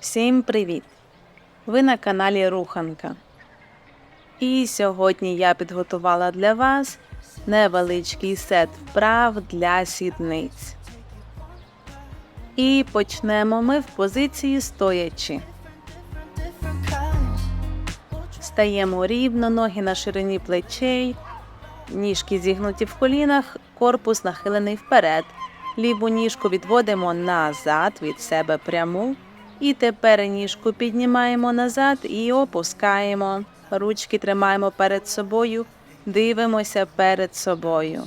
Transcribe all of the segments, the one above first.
Всім привіт! Ви на каналі Руханка. І сьогодні я підготувала для вас невеличкий сет вправ для сідниць. І почнемо ми в позиції стоячи. Стаємо рівно, ноги на ширині плечей, ніжки зігнуті в колінах, корпус нахилений вперед. Ліву ніжку відводимо назад від себе пряму. І тепер ніжку піднімаємо назад і опускаємо. Ручки тримаємо перед собою, дивимося перед собою.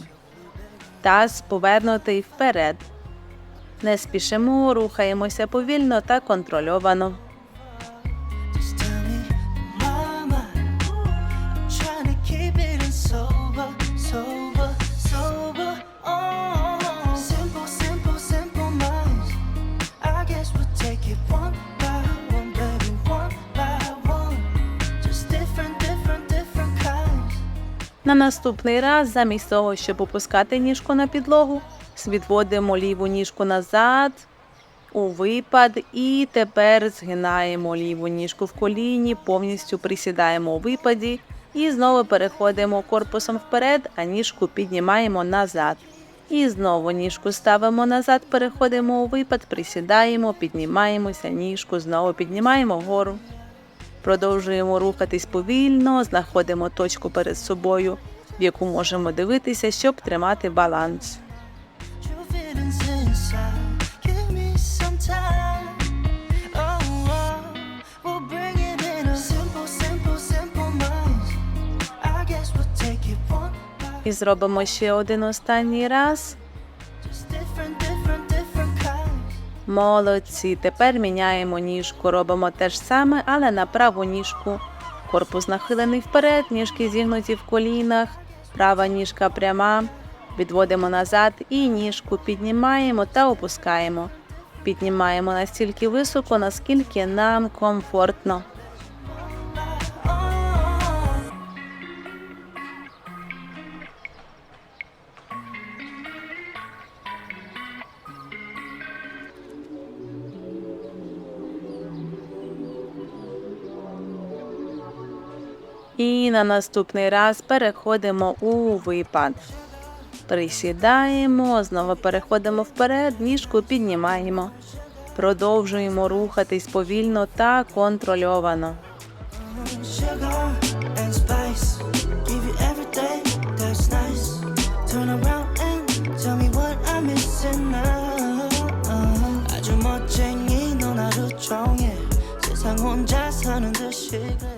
Таз повернутий вперед. Не спішимо, рухаємося повільно та контрольовано. На наступний раз, замість того, щоб опускати ніжку на підлогу, відводимо ліву ніжку назад у випад і тепер згинаємо ліву ніжку в коліні, повністю присідаємо у випаді і знову переходимо корпусом вперед, а ніжку піднімаємо назад. І знову ніжку ставимо назад, переходимо у випад, присідаємо, піднімаємося, ніжку знову піднімаємо вгору. Продовжуємо рухатись повільно, знаходимо точку перед собою, в яку можемо дивитися, щоб тримати баланс. True feelings inside. Give me some Молодці. Тепер міняємо ніжку. Робимо те ж саме, але на праву ніжку. Корпус нахилений вперед, ніжки зігнуті в колінах, права ніжка пряма. Відводимо назад і ніжку піднімаємо та опускаємо. Піднімаємо настільки високо, наскільки нам комфортно. І на наступний раз переходимо у випад. Присідаємо, знову переходимо вперед, ніжку піднімаємо. Продовжуємо рухатись повільно та контрольовано.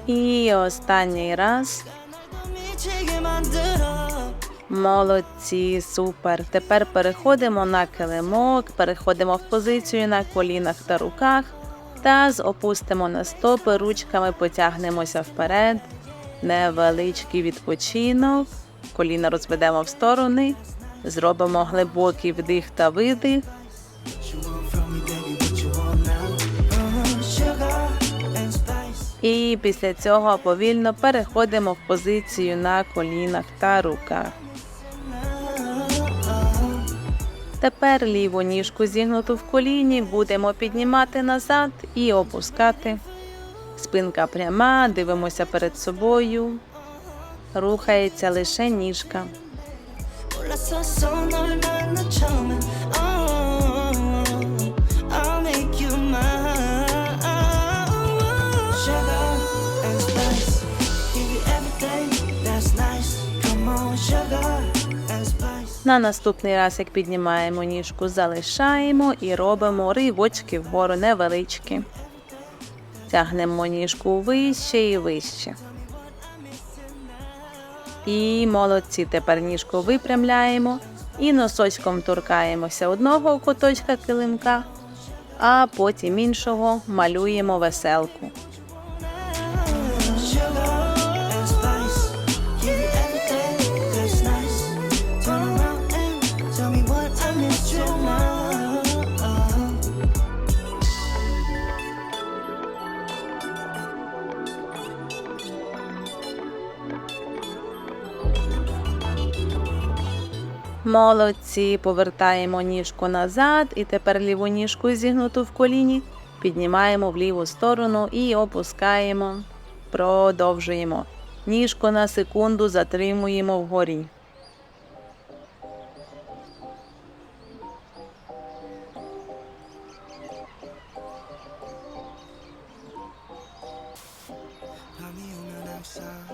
І останній раз. Молодці, супер. Тепер переходимо на килимок, переходимо в позицію на колінах та руках. Таз опустимо на стопи, ручками потягнемося вперед. Невеличкий відпочинок. Коліна розведемо в сторони. Зробимо глибокий вдих та видих. І після цього повільно переходимо в позицію на колінах та руках. Тепер ліву ніжку зігнуту в коліні будемо піднімати назад і опускати. Спинка пряма, дивимося перед собою. Рухається лише ніжка. На наступний раз, як піднімаємо ніжку, залишаємо і робимо ривочки вгору невеличкі. Тягнемо ніжку вище і вище. І молодці. Тепер ніжку випрямляємо і носочком торкаємося одного куточка килимка, а потім іншого малюємо веселку. Молодці, повертаємо ніжку назад і тепер ліву ніжку зігнуту в коліні Піднімаємо в ліву сторону і опускаємо. Продовжуємо. Ніжку на секунду затримуємо вгорі. 밤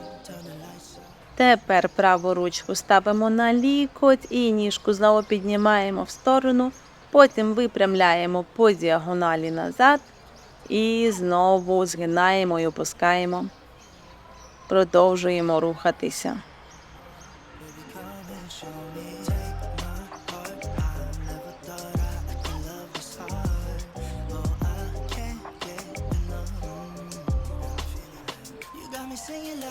Тепер праву ручку ставимо на лікоть і ніжку знову піднімаємо в сторону. Потім випрямляємо по діагоналі назад і знову згинаємо і опускаємо. Продовжуємо рухатися. Baby,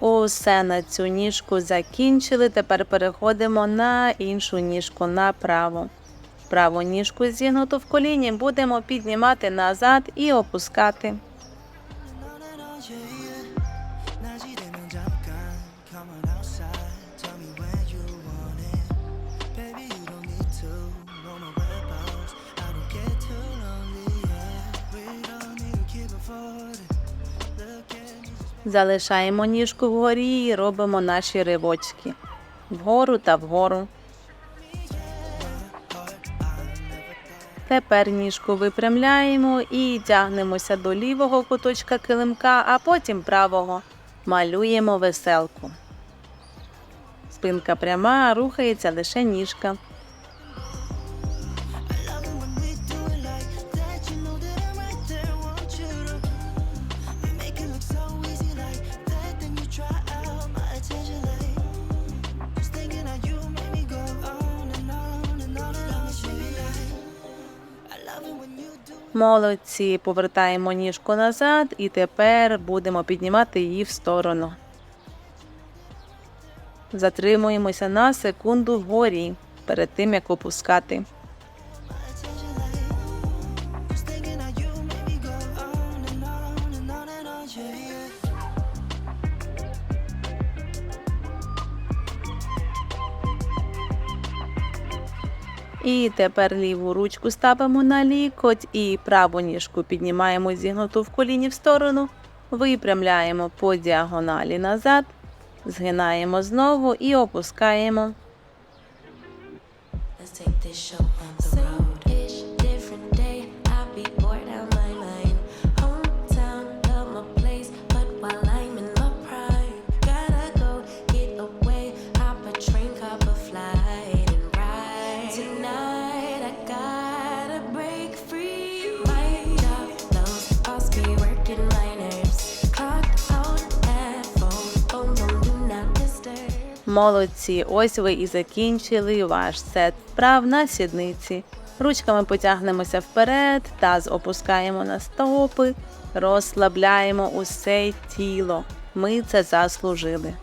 Усе на цю ніжку закінчили. Тепер переходимо на іншу ніжку направо. Праву ніжку зігнуту в коліні будемо піднімати назад і опускати. Залишаємо ніжку вгорі і робимо наші ривочки. Вгору та вгору. Тепер ніжку випрямляємо і тягнемося до лівого куточка килимка, а потім правого. Малюємо веселку. Спинка пряма, рухається лише ніжка. Молодці, повертаємо ніжку назад і тепер будемо піднімати її в сторону. Затримуємося на секунду вгорі перед тим, як опускати. І тепер ліву ручку ставимо на лікоть і праву ніжку піднімаємо зігнуту в коліні в сторону, випрямляємо по діагоналі назад, згинаємо знову і опускаємо. Молодці, ось ви і закінчили ваш сет вправ на сідниці. Ручками потягнемося вперед, таз опускаємо на стопи, розслабляємо усе тіло. Ми це заслужили.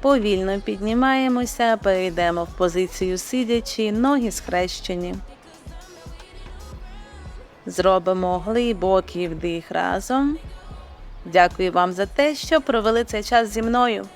Повільно піднімаємося, перейдемо в позицію сидячи, ноги схрещені. Зробимо глибокий вдих разом. Дякую вам за те, що провели цей час зі мною.